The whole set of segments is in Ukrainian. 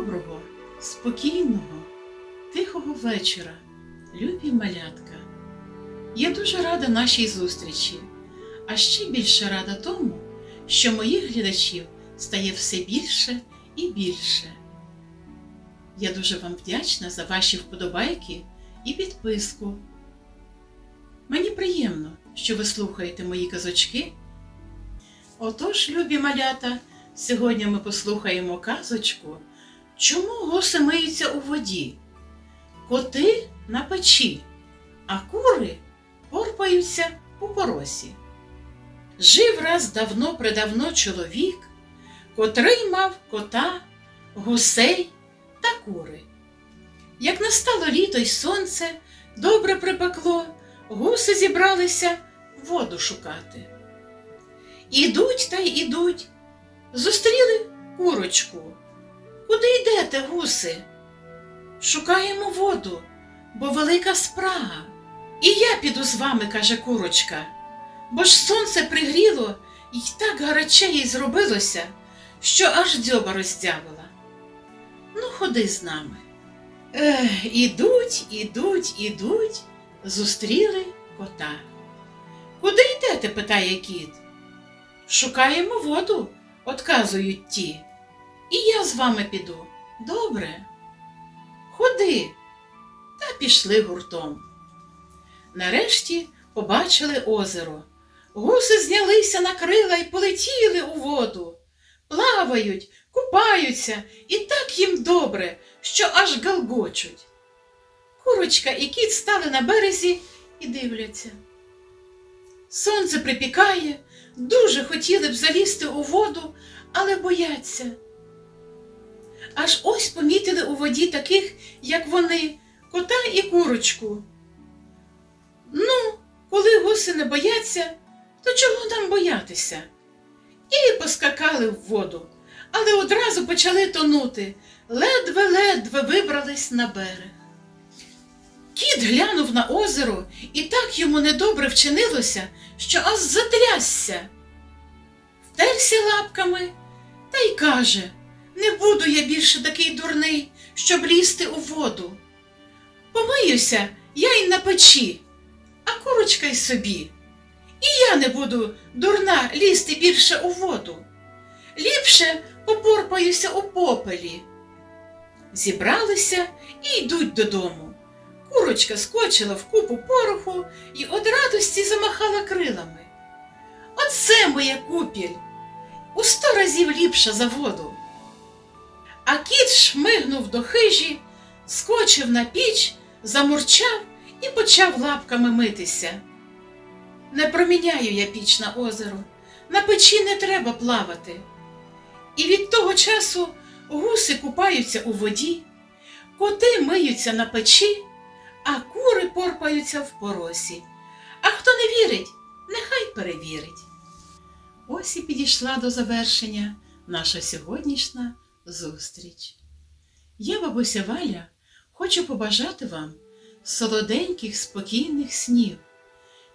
Доброго, спокійного, тихого вечора, любі малятка. Я дуже рада нашій зустрічі, а ще більше рада тому, що моїх глядачів стає все більше і більше. Я дуже вам вдячна за ваші вподобайки і підписку. Мені приємно, що ви слухаєте мої казочки. Отож, любі малята, сьогодні ми послухаємо казочку, чому гуси миються у воді, коти на печі, а кури порпаються у поросі. Жив раз давно предавно чоловік, котрий мав кота, гусей та кури. Як настало літо й сонце, добре припекло, гуси зібралися воду шукати. Ідуть та й ідуть, зустріли курочку. Куди йдете, гуси? Шукаємо воду, бо велика спрага. І я піду з вами, каже курочка, бо ж сонце пригріло і так гаряче їй зробилося, що аж дзьоба роздявила. Ну, ходи з нами. Ех, ідуть, ідуть, ідуть, зустріли кота. Куди йдете? питає кіт. Шукаємо воду, отказують ті. І я з вами піду. Добре. Ходи. Та пішли гуртом. Нарешті побачили озеро. Гуси знялися на крила і полетіли у воду. Плавають, купаються, і так їм добре, що аж галгочуть. Курочка і кіт стали на березі і дивляться. Сонце припікає, дуже хотіли б залізти у воду, але бояться. Аж ось помітили у воді таких, як вони, кота і курочку. Ну, коли гуси не бояться, то чого нам боятися? І поскакали в воду, але одразу почали тонути, ледве-ледве вибрались на берег. Кіт глянув на озеро, і так йому недобре вчинилося, що аж затрясся. Втерся лапками та й каже Не буду я більше такий дурний, щоб лізти у воду. Помиюся я й на печі, а курочка й собі. І я не буду дурна лізти більше у воду. Ліпше попорпаюся у попелі. Зібралися і йдуть додому. Курочка скочила в купу пороху і од радості замахала крилами. Оце моя купіль, у сто разів ліпша за воду. А кіт шмигнув до хижі, скочив на піч, замурчав і почав лапками митися. Не проміняю я піч на озеро, на печі не треба плавати. І від того часу гуси купаються у воді, коти миються на печі, а кури порпаються в поросі. А хто не вірить, нехай перевірить. Ось і підійшла до завершення наша сьогоднішня зустріч. Я, бабуся Валя, хочу побажати вам солоденьких, спокійних снів,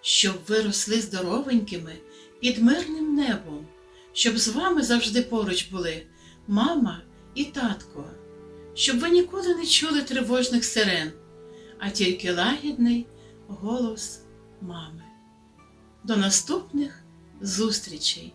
щоб ви росли здоровенькими під мирним небом, щоб з вами завжди поруч були мама і татко, щоб ви ніколи не чули тривожних сирен, а тільки лагідний голос мами. До наступних зустрічей!